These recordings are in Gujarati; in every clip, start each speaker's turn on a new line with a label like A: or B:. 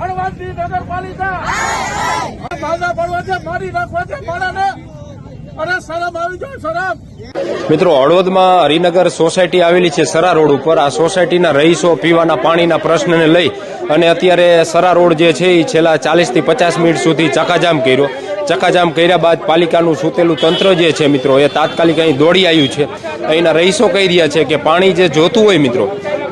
A: હળવદની નગરપાલિકા. ભાગા પડવા છે, મારી રાખવા છે શરમ
B: મિત્રો, હળવદમાં હરિનગર સોસાયટી આવેલી છે સરા રોડ ઉપર. આ સોસાયટીના રહીશો પીવાના પાણીના પ્રશ્નને લઈ અને અત્યારે સરા રોડ જે છે એ છેલ્લા ચાલીસથી પચાસ મિનિટ સુધી ચકાજામ કર્યો. ચકાજામ કર્યા બાદ પાલિકાનું સૂતેલું તંત્ર જે છે મિત્રો, એ તાત્કાલિક અહીં દોડી આવ્યું છે. અહીંના રહીશો કહી રહ્યા છે કે પાણી જે જોતું હોય મિત્રો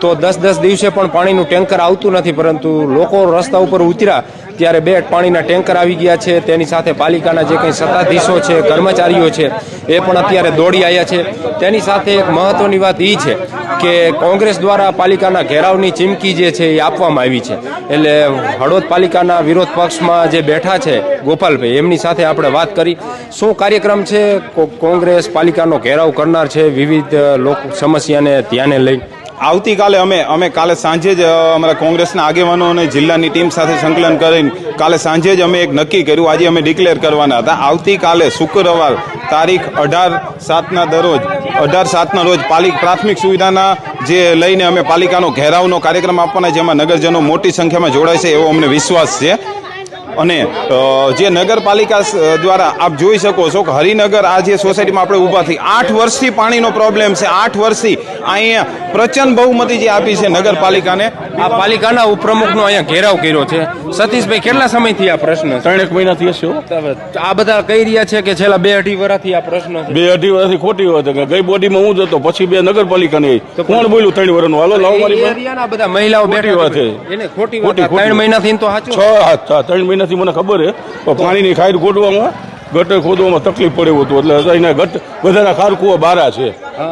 B: તો દસ દસ દિવસે પણ પાણીનું ટેન્કર આવતું નથી, પરંતુ લોકો રસ્તા ઉપર ઉતર્યા ત્યારે બે પાણીના ટેન્કર આવી ગયા છે. તેની સાથે પાલિકાના જે કંઈ સત્તાધીશો છે, કર્મચારીઓ છે, એ પણ અત્યારે દોડી આવ્યા છે. તેની સાથે એક મહત્વની વાત એ છે કે કોંગ્રેસ દ્વારા પાલિકાના ઘેરાવની ચીમકી જે છે એ આપવામાં આવી છે. એટલે હળવદ પાલિકાના વિરોધ પક્ષમાં જે બેઠા છે ગોપાલભાઈ, એમની સાથે આપણે વાત કરી. શું કાર્યક્રમ છે? કોંગ્રેસ પાલિકાનો ઘેરાવ કરનાર છે. વિવિધ લોક સમસ્યાને ધ્યાને લઈ
C: આવતીકાલે અમે અમે કાલે સાંજે જ અમારા કોંગ્રેસના આગેવાનો અને જિલ્લાની ટીમ સાથે સંકલન કરીને કાલે સાંજે જ અમે એક નક્કી કર્યું. આજે અમે ડિક્લેર કરવાના હતા. આવતીકાલે શુક્રવાર તારીખ અઢાર સાતના દરરોજ, અઢાર સાતના રોજ પાલિક પ્રાથમિક સુવિધાના જે લઈને અમે પાલિકાનો ઘેરાવનો કાર્યક્રમ આપવાના જેમાં નગરજનો મોટી સંખ્યામાં જોડાય છે, એવો અમને વિશ્વાસ છે. અને જે નગરપાલિકા દ્વારા આપ જોઈ શકો છો કે હરિનગર આ જે સોસાયટીમાં આપણે ઊભા થઈ આઠ વર્ષથી પાણીનો પ્રોબ્લેમ છે. આઠ વર્ષથી અહીંયા પ્રચંડ બહુમતી જે આપી છે નગરપાલિકાને.
B: આ પાલિકાના ઉપપ્રમુખનો અહીંયા ઘેરાવ કર્યો છે. સતીશભાઈ કેટલા સમયથી આ પ્રશ્ન ત્રણ
D: ત્રણેક મહિનાથી હશે હો.
B: આ બધા કહી રહ્યા છે કે છેલ્લા બે અઢી વર્ષથી આ પ્રશ્ન
D: બે અઢી વર્ષથી ખોટી વાત કે ગઈ બોડીમાં હું જતો પછી બે નગરપાલિકાની કોણ બોલ્યું ત્રણ વર્ષનું હાલો લાવો મારી
B: બધા મહિલાઓ બેઠી
D: વાત છે.
B: એને ખોટી
D: ખોટી.
B: ત્રણ મહિનાથી તો
D: છ
B: સાચું
D: હાથ ત્રણ ત્રણ મહિનાથી મને ખબર છે પણ પાણીની ખાઈર ખોદવામાં ગટર ખોદવામાં તકલીફ પડે હતું. એટલે એના ગટ બધાના ખારકુઓ બારા છે.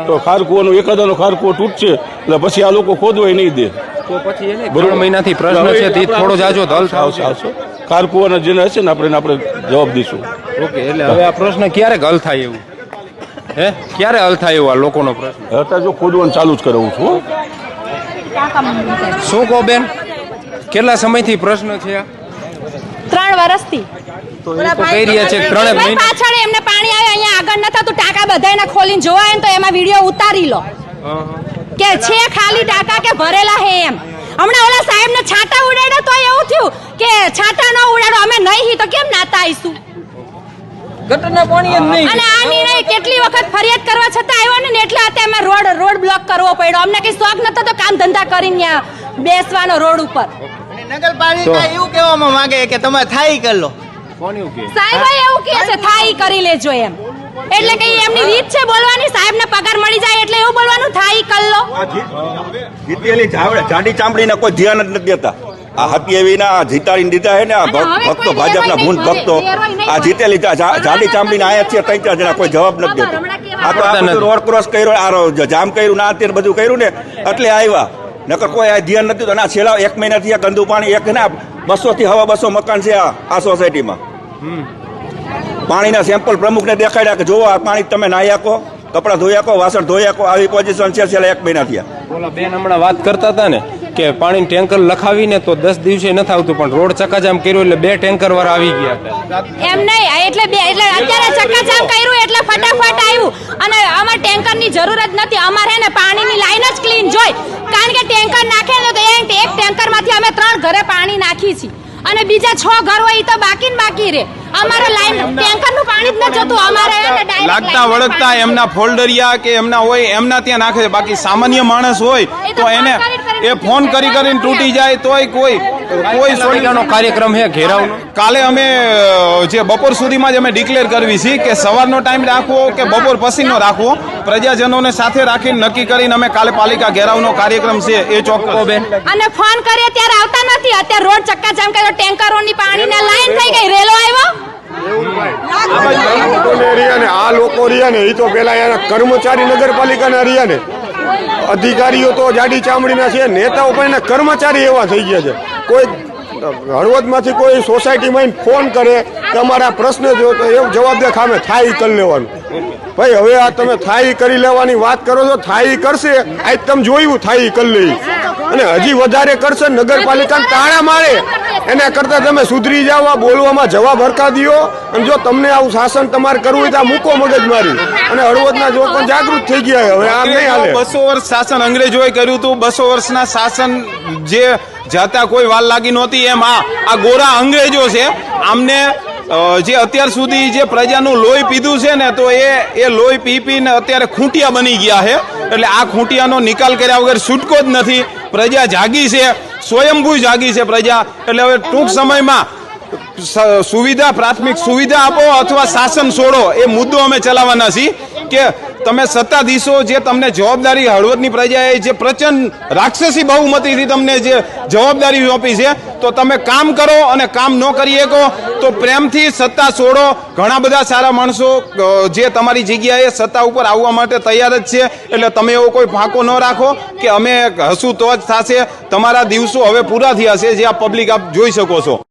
D: તો ખારકુઓનો એકાદાનો ખારકુઓ તૂટશે એટલે પછી આ લોકો ખોદવાય નહીં દે.
B: તો પછી એને ત્રણ મહિનાથી પ્રશ્ન છે તે થોડો જાજો હલ
D: આવશે ખારકુઓના જેને હશે ને આપણે આપણે જવાબ દઈશું.
B: ઓકે એટલે હવે આ પ્રશ્ન ક્યારે હલ થાય એવું? હે? ક્યારે હલ થાય એવું આ લોકોનો પ્રશ્ન?
D: અત્યારે જો ખોદવાનું ચાલુ જ કરાવું છું
B: શું કહો બેન? કેટલા સમયથી પ્રશ્ન છે આ?
E: ત્રણ વર્ષથી
B: તો એ તો કહી રહ્યા છે કે મહિના
E: પાછળ એમને પાણી આવે અહીંયા આગળ ન થતું ટાંકા બધાયને ખોલીને જોવાય ને તો એમાં વીડિયો ઉતારી લો. કે છે ખાલી ટાંકા કે ભરેલા હે એમ. હમણાં ઓલા સાહેબ ને છાંટા ઉડાડ્યા તો એવું થયું કે છાંટા ન ઉડાડો અમે નહીં હી તો કેમ નાતા આવીશું? અને આ નિર્ણય કેટલી વખત ફરિયાદ કરવા છતાં આવ્યો ને એટલે અત્યારે અમે રોડ રોડ બ્લોક કરવો પડ્યો. અમને કઈ શોખ નતો તો કામ ધંધા કરીને બેસવાનો રોડ ઉપર.
F: નગરપાલિકા એવું કહેવામાં માંગે કે તમે થાઈ કરી લો.
B: કોણ એવું કે?
E: સાહેબ એવું કહે છે થાય કરી લેજો એમ. એટલે કે એમની રીત છે બોલવાની સાહેબ ને પગાર મળી જાય એટલે એવું બોલવાનું થાય ઈ કરી લો.
G: જીતેલી જાવડે- જાડી ચામડીને કોઈ ધ્યાન જ નથી દેતા. આ હતી એવી ના જીતાડીને દીધા હે ને આ ભક્તો
E: ભાજપ
G: ભાજપના ભૂંડ ભક્તો. આ જીતેલી જાડી ચામડી જાડી આયા છે ત્રણ ચાર જણા કોઈ જવાબ નથી દેતો. આ તો રોડ ક્રોસ કર્યો આ જામ કર્યું ના અત્યારે બધું કર્યું ને એટલે આવ્યા. નકર કોઈ આ ધ્યાન નથી અને આ છેલ્લા એક મહિનાથી આ ગંદુ પાણી એક ના બસો થી હવા બસો મકાન છે આ આ સોસાયટીમાં પાણીના સેમ્પલ પ્રમુખને દેખાડ્યા કે જોવો આ પાણી તમે નાહી આપો કપડાં ધોઈ આપો વાસણ ધોઈ આપો આવી પોઝિશન છે છેલ્લા એક મહિના થયા
B: ઓલા બેન હમણાં વાત કરતા હતા ને કે પાણીનું ટેન્કર લખાવીને તો દસ દિવસે નથી આવતું પણ રોડ ચકાજામ કર્યો એટલે બે ટેન્કર વાળા આવી ગયા હતા.
E: એમ નહીં એટલે બે એટલે અત્યારે ચકાજામ કર્યું એટલે ફટાફટ આવ્યું. અને અમારે ટેન્કરની જરૂર જ નથી અમારે ને પાણીની લાઈન જ ક્લીન જોઈ. કારણ કે ટેન્કર નાખે ને તો એ એક ટેન્કરમાંથી અમે ત્રણ ઘરે પાણી નાખી છીએ અને બીજા છ ઘર હોય તો બાકી ને બાકી રે. અમારે લાઈન ટેન્કરનું પાણી જ ન જતું અમારે ને
C: લાગતા વળગતા એમના ફોલ્ડરિયા કે એમના હોય એમના ત્યાં નાખે છે. બાકી સામાન્ય માણસ હોય
E: તો
C: એને એ ફોન કરી કરીને તૂટી જાય તોય કોઈ કોઈ
B: પાલિકાનો કાર્યક્રમ હે ઘેરાવ.
C: કાલે અમે જે બપોર સુધીમાં જ અમે ડિક્લેર કરવી છે કે સવારનો ટાઈમ રાખવો કે બપોર પછીનો રાખવો. પ્રજાજનોને સાથે રાખીને નક્કી કરીને અમે કાલે પાલિકા ઘેરાવનો કાર્યક્રમ છે એ ચોક્કસ.
B: બેન.
E: અને ફોન કરીએ ત્યારે આવતા નથી. અત્યારે રોડ ચક્કાજામ કર્યો ટેન્કરોની પાણીની લાઈન થઈ ગઈ. રેલો આવ્યો
H: આ લોકો રહ્યા ને એ તો પેલા એના કર્મચારી નગરપાલિકાના રહ્યા ને. અધિકારીઓ તો જાડી ચામડીના છે નેતાઓ પણ એના કર્મચારી એવા થઈ ગયા છે. કોઈ હળવદમાંથી કોઈ સોસાયટીમાં ફોન કરે કે અમારા પ્રશ્ન જો એવું જવાબ દે ખામે થાય કરી લેવાનું. ભાઈ હવે આ તમે થાય કરી લેવાની વાત કરો છો થાય કરશે. આજ તમે જોયું થાય કરી લઈ. અને હજી વધારે કરશે નગરપાલિકાને તાળા મારે. એના કરતા તમે સુધરી જાઓ બોલવામાં જવાબ હરકા દ્યો. અને જો તમને આવું શાસન તમારે કરવું હોય તો આ મૂકો મગજ મારી. અને હળવદના લોકો જાગૃત થઈ ગયા હવે આમ નહીં હાલે.
C: બસો વર્ષ શાસન અંગ્રેજોએ કર્યું હતું. બસો વર્ષના શાસન જે જાતા કોઈ વાર લાગી નહોતી એમ. આ આ ગોરા અંગ્રેજો છે. આમને જે અત્યાર સુધી જે પ્રજાનું લોહી પીધું છે ને, તો એ એ લોહી પી પીને અત્યારે ખૂંટિયા બની ગયા છે. એટલે આ ખૂંટિયાનો નિકાલ કર્યા વગર છૂટકો જ નથી. પ્રજા જાગી છે. સ્વયંભૂ જાગી છે પ્રજા. એટલે હવે ટૂંક સમયમાં સુવિધા, પ્રાથમિક સુવિધા આપો અથવા શાસન છોડો. એ મુદ્દો અમે ચલાવવાના છીએ કે તમે સત્તાધીશો જે તમને જવાબદારી હળવદની પ્રજાએ જે પ્રચંડ રાક્ષસી બહુમતીથી તમને જે જવાબદારી સોંપી છે, તો તમે કામ કરો અને કામ ન કરી શકો, તો પ્રેમથી સત્તા છોડો. ઘણા બધા સારા માણસો જે તમારી જગ્યાએ સત્તા ઉપર આવવા માટે તૈયાર જ છે, એટલે તમે એવો કોઈ ફાંકો ન રાખો કે અમે હસું તો જ થશે. તમારા દિવસો હવે પૂરા થયા છે, જે આ પબ્લિક આપ જોઈ શકો છો.